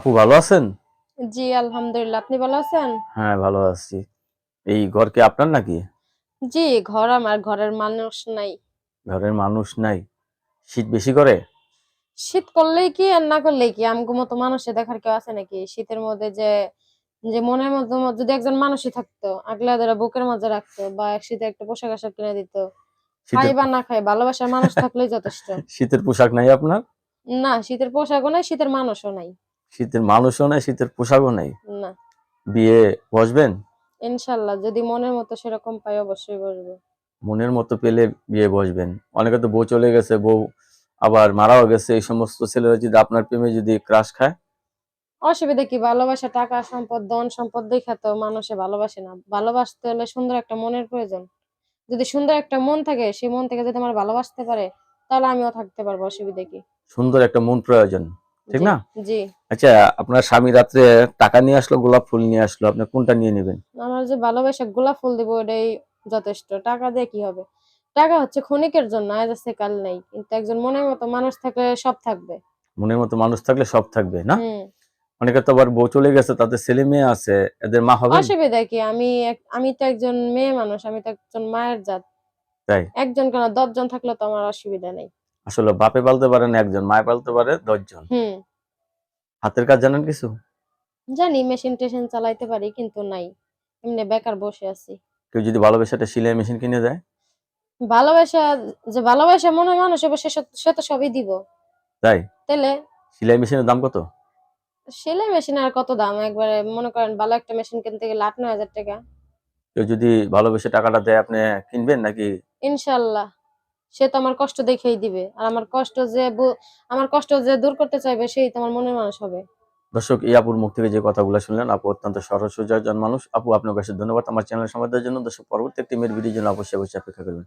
আপু ভালো আছেন? জি আলহামদুলিল্লাহ। আপনি ভালো আছেন? হ্যাঁ ভালো আছি। এই ঘর কি আপনার নাকি? জি ঘর আমার ঘরের মানুষ নাই। ঘরের মানুষ নাই। শীত বেশি করে? শীত করলেই কি আর না করলেই কি? আমগো মতো মানুষে দেখার কেউ আছে নাকি? শীতের মধ্যে যে যে মনের মধ্যে যদি একজন মানুষই থাকতো আগলা ধরে বুকের মাঝে রাখতো বা এক শীতে একটা পোশাক আশাক কিনে দিত খাই বা না খাই ভালোবাসার মানুষ থাকলেই যথেষ্ট। শীতের পোশাক নাই আপনার? না শীতের পোশাকও নাই শীতের মানুষও নাই। শীতের মানুষও নাই শীতের পোশাকও নাই। না। বিয়ে বসবেন? ইনশাল্লাহ যদি মনের মতো সেরকম পাই অবশ্যই বসবো। মনের মতো পেলে বিয়ে বসবেন। অনেকে তো বউ চলে গেছে বউ আবার মারাও গেছে এই সমস্ত ছেলেরা যদি আপনার প্রেমে যদি ক্রাশ খায়? অসুবিধা কি? ভালোবাসা টাকা সম্পদ ধন সম্পদ দেখা তো মানুষে ভালোবাসে না। ভালোবাসতে হলে সুন্দর একটা মনের প্রয়োজন। যদি সুন্দর একটা মন থাকে সেই মন থেকে যদি আমার ভালোবাসতে পারে তাহলে আমিও থাকতে পারব অসুবিধা কি? সুন্দর একটা মন প্রয়োজন। ঠিক না? জি। আচ্ছা আপনার স্বামী রাত্রে টাকা নিয়ে আসলো গোলাপ ফুল নিয়ে আসলো আপনি কোনটা নিয়ে নেবেন? আমার যে ভালোবাসা গোলাপ ফুল দিব ওটাই যথেষ্ট। টাকা দিয়ে কি হবে? টাকা হচ্ছে ক্ষণিকের জন্য আজ আছে কাল নেই। কিন্তু একজন মনের মতো মানুষ থাকলে সব থাকবে। মনের মতো মানুষ থাকলে সব থাকবে না? অনেকে তো আবার বউ চলে গেছে তাদের ছেলে মেয়ে আছে এদের মা হবে অসুবিধা কি? আমি আমি তো একজন মেয়ে মানুষ আমি তো একজন মায়ের জাত। তাই? একজন কেন দশজন থাকলে তো আমার অসুবিধা নেই। আসলে বাপে পালতে পারেন একজন মায়ে পালতে পারে দশজন। হাতের কাজ জানেন কিছু? জানি মেশিন টেশিন চালাইতে পারি কিন্তু নাই। এমনি বেকার বসে আছি। কেউ যদি ভালোবেসে একটা সেলাই মেশিন কিনে দেয়? ভালোবাসা যে ভালোবাসা মনে মানুষ হবে সে তো সবই দিব। তাই? তাহলে সেলাই মেশিনের দাম কত? সেলাই মেশিন আর কত দাম? একবারে মনে করেন ভালো একটা মেশিন কিনতে গেলে আট নয় হাজার টাকা। কেউ যদি ভালোবেসে টাকাটা দেয় আপনি কিনবেন নাকি? ইনশাল্লাহ। সে তো আমার কষ্ট দেখেই দিবে। আর আমার কষ্ট যে আমার কষ্ট যে দূর করতে চাইবে, সেই তো আমার মনের মানুষ হবে। দর্শক, এই আপুর মুখ থেকে যে কথাগুলো শুনলেন, আপু অত্যন্ত সরস একজন মানুষ। আপু, আপনার কাছে ধন্যবাদ। আমার চ্যানেল সমাজের জন্য দর্শক, পরবর্তী একটি মেয়ের ভিডিওর জন্য অবশ্যই অবশ্যই অপেক্ষা করবেন।